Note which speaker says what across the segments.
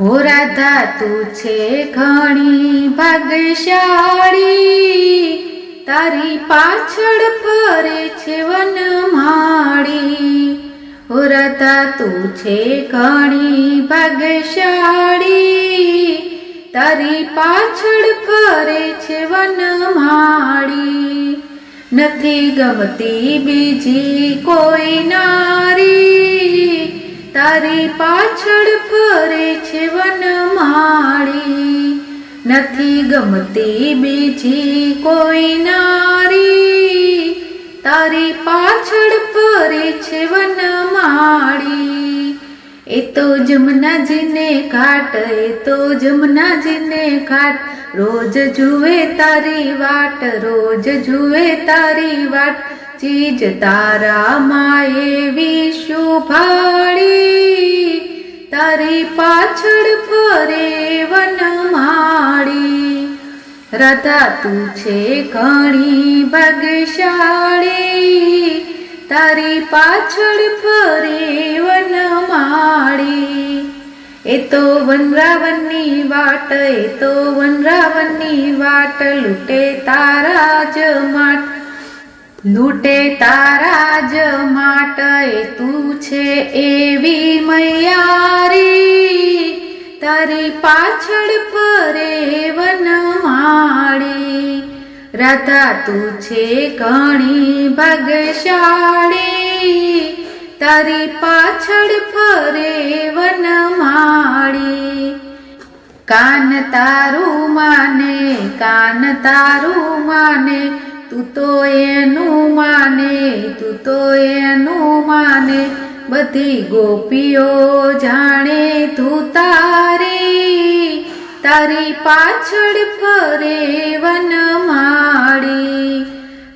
Speaker 1: હો ધાતુ છે ઘણી ભાગ્યશાળી. તારી પાછળ ફરે છે વનમાળી. માળી રાધા, તું છે ઘણી ભાગ્યશાળી. તારી પાછળ ફરે છે વનમાળી. નથી ગમતી બીજી કોઈ નારી. તારી પાછળ ફરે છે વનમાળી. નથી ગમતી બીજી કોઈ નારી. તારી પાછળ ફરે છે વનમાળી. એ તો જમનાજીને ઘાટ, એ તો જમનાજીને ઘાટ. રોજ જુએ તારી વાટ, રોજ જુએ તારી વાટ. ચીજ તારા માએ વિશુભાળી, તારી પાછળ ફરે વનમાળી રતા તું છે ઘણી ભગશાળી તારી પાછળ ફરે વનમાળી એ તો વનરાવનની વાટ, એ તો વનરાવનની વાટ, લૂટે તારા જ માટ. લૂટે તારા જ માટે તું છે એવી મૈયારી. તારી પાછળ ફરે વનમાળી રાધા તું છે ઘણી ભાગ્યશાળી. તારી પાછળ ફરે વનમાળી કાન તારું માને, કાન તારું માને તું તો એનું માને, તું તો એનું માને, બધી ગોપીઓ જાણે તું તારી. તારી પાછળ ફરે વનમાળી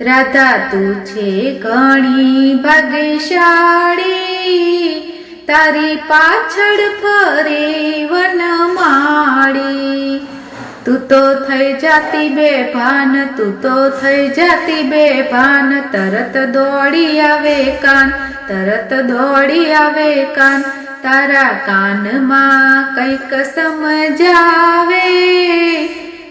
Speaker 1: રાધા તું છે ઘણી ભાગ્યશાળી. તારી પાછળ ફરે વનમાળી તું તો થઈ જાતી બેભાન, તું તો થઈ જાતી બેભાન. તરત દોડી આવે કાન, તરત દોડી આવે કાન. તારા કાનમાં કંઈક સમજાવે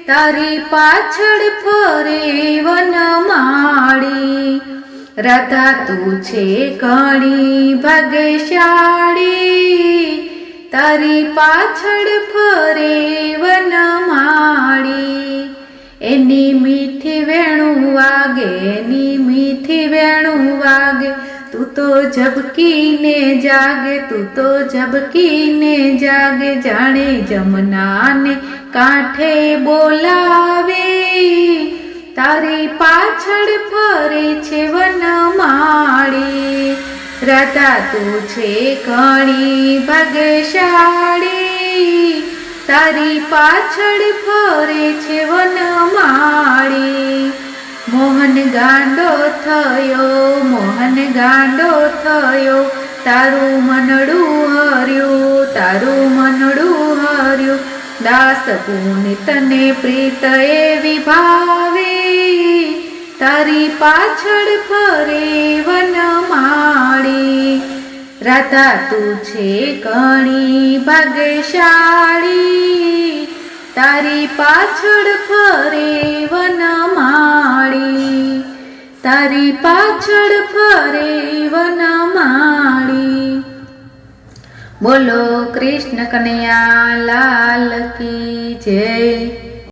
Speaker 1: તારી પાછળ ફરે વનમાળી રાધા તું છે ઘણી ભાગ્યશાળી. તારી પાછળ ફરે વનમાળી. એની મીઠી વેણું વાગે, એની મીઠી વેણું વાગે. તું તો ઝબકીને જાગે, તું તો ઝબકીને જાગે. જાણે જમનાને કાંઠે બોલાવે. તારી પાછળ ફરે છે વનમાળી. રાધા તું છે ઘણી ભાગ્યશાળી. તારી પાછળ ફરે છે વનમાળી. મોહન ગાંડો થયો, મોહન ગાંડો થયો. તારું મનડું હર્યું, તારું મનડું હર્યું. દાસ તને પ્રીત એવી ભાવે. તારી પાછળ ફરે વનમાળી. રાધા તું છે ઘણી ભાગ્યશાળી. તારી પાછળ ફરે વનમાળી તારી પાછળ ફરે વનમાળી બોલો કૃષ્ણ કનૈયા લાલ કી જય.